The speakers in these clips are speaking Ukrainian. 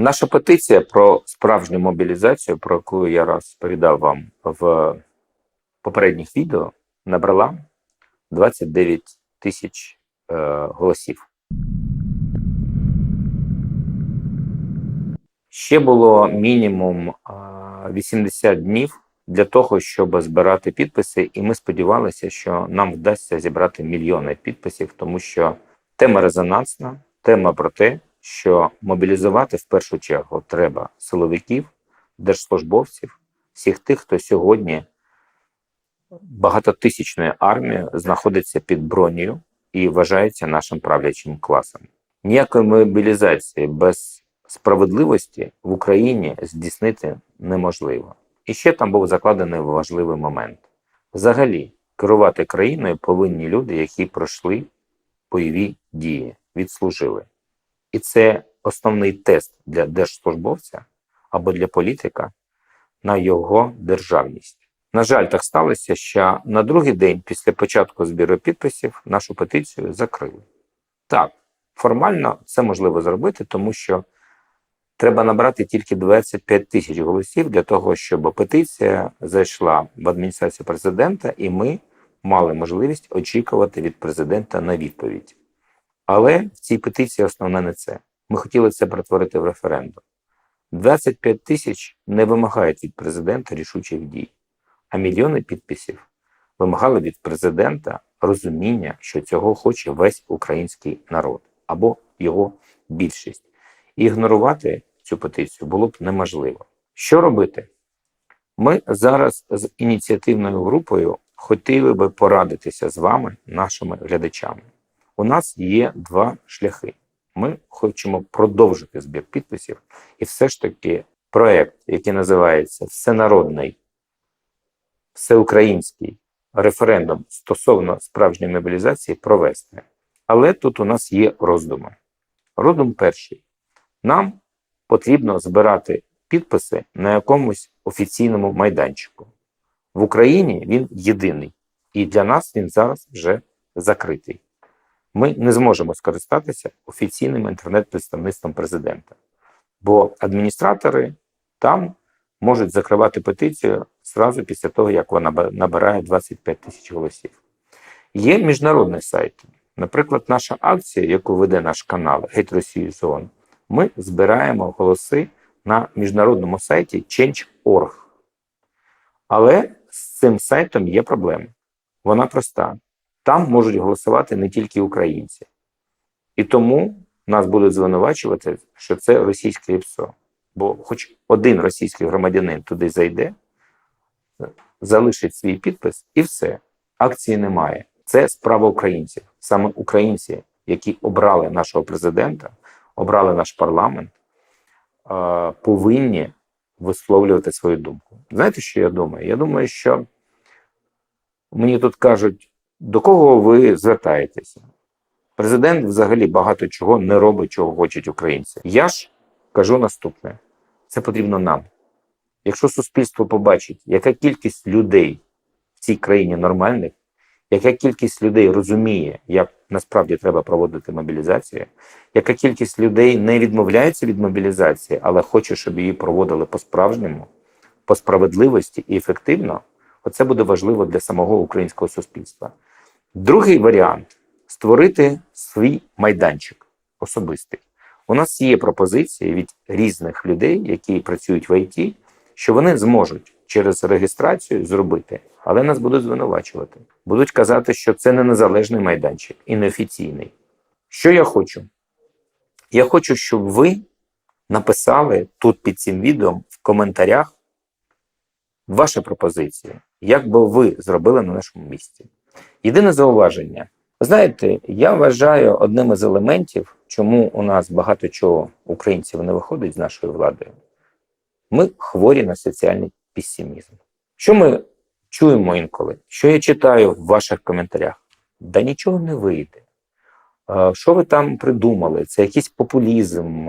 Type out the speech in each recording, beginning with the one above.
Наша петиція про справжню мобілізацію, про яку я розповідав вам в попередніх відео, набрала 29 тисяч е, голосів. Ще було мінімум 80 днів для того, щоб збирати підписи, і ми сподівалися, що нам вдасться зібрати мільйони підписів, тому що тема резонансна, тема про те, що мобілізувати в першу чергу треба силовиків, держслужбовців, всіх тих, хто сьогодні багатотисячною армією знаходиться під бронею і вважається нашим правлячим класом. Ніякої мобілізації без справедливості в Україні здійснити неможливо. І ще там був закладений важливий момент. Взагалі, керувати країною повинні люди, які пройшли бойові дії, відслужили. І це основний тест для держслужбовця або для політика на його державність. На жаль, так сталося, що на другий день після початку збіру підписів нашу петицію закрили. Так, формально це можливо зробити, тому що треба набрати тільки 25 тисяч голосів для того, щоб петиція зайшла в адміністрацію президента, і ми мали можливість очікувати від президента на відповідь. Але в цій петиції основне не це. Ми хотіли це перетворити в референдум. 25 тисяч не вимагають від президента рішучих дій, а мільйони підписів вимагали від президента розуміння, що цього хоче весь український народ або його більшість. І ігнорувати цю петицію було б неможливо. Що робити? Ми зараз з ініціативною групою хотіли би порадитися з вами, нашими глядачами. У нас є два шляхи. Ми хочемо продовжити збір підписів, і все ж таки проект, який називається Всенародний, всеукраїнський референдум стосовно справжньої мобілізації, провести. Але тут у нас є роздуми. Роздум перший. Нам потрібно збирати підписи на якомусь офіційному майданчику. В Україні він єдиний, і для нас він зараз вже закритий. Ми не зможемо скористатися офіційним інтернет-представництвом президента, бо адміністратори там можуть закривати петицію зразу після того, як вона набирає 25 тисяч голосів. Є міжнародний сайт. Наприклад, наша акція, яку веде наш канал Геть Росію Зон, ми збираємо голоси на міжнародному сайті Change.org. Але з цим сайтом є проблема. Вона проста. Там можуть голосувати не тільки українці. І тому нас будуть звинувачувати, що це російське ІПСО. Бо хоч один російський громадянин туди зайде, залишить свій підпис і все. Акції немає. Це справа українців. Саме українці, які обрали нашого президента, обрали наш парламент, повинні висловлювати свою думку. Знаєте, що я думаю? Я думаю, що мені тут кажуть, до кого ви звертаєтеся? Президент взагалі багато чого не робить, чого хочуть українці. Я ж кажу наступне: це потрібно нам. Якщо суспільство побачить, яка кількість людей в цій країні нормальних, яка кількість людей розуміє, як насправді треба проводити мобілізацію, яка кількість людей не відмовляється від мобілізації, але хоче, щоб її проводили по-справжньому, по справедливості і ефективно, оце буде важливо для самого українського суспільства. Другий варіант створити свій майданчик особистий. У нас є пропозиції від різних людей, які працюють в ІТ, що вони зможуть через реєстрацію зробити, але нас будуть звинувачувати. Будуть казати, що це не незалежний майданчик і неофіційний. Що я хочу? Я хочу, щоб ви написали тут під цим відео в коментарях ваші пропозиції, як би ви зробили на нашому місці. Єдине зауваження. Знаєте, я вважаю одним із елементів, чому у нас багато чого українців не виходить з нашою владою. Ми хворі на соціальний песимізм. Що ми чуємо інколи? Що я читаю в ваших коментарях? Да нічого не вийде. Що ви там придумали? Це якийсь популізм,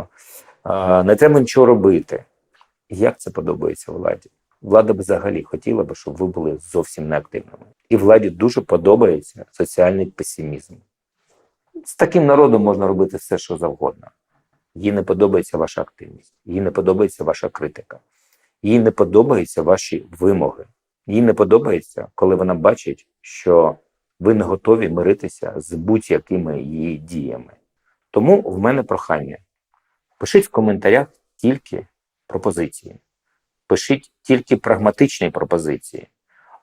не треба нічого робити. Як це подобається владі? Влада б взагалі хотіла б, щоб ви були зовсім неактивними. І владі дуже подобається соціальний песимізм. З таким народом можна робити все, що завгодно. їй не подобається ваша активність, їй не подобається ваша критика, їй не подобаються ваші вимоги. Їй не подобається, коли вона бачить, що ви не готові миритися з будь-якими її діями. Тому в мене прохання: пишіть в коментарях тільки пропозиції, пишіть тільки прагматичні пропозиції.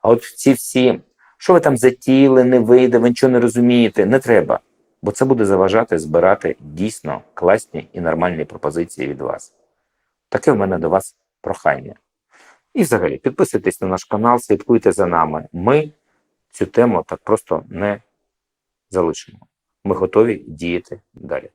А от ці всі, що ви там затіяли, не вийде, ви нічого не розумієте, не треба. Бо це буде заважати збирати дійсно класні і нормальні пропозиції від вас. Таке в мене до вас прохання. І взагалі підписуйтесь на наш канал, слідкуйте за нами. Ми цю тему так просто не залишимо. Ми готові діяти далі.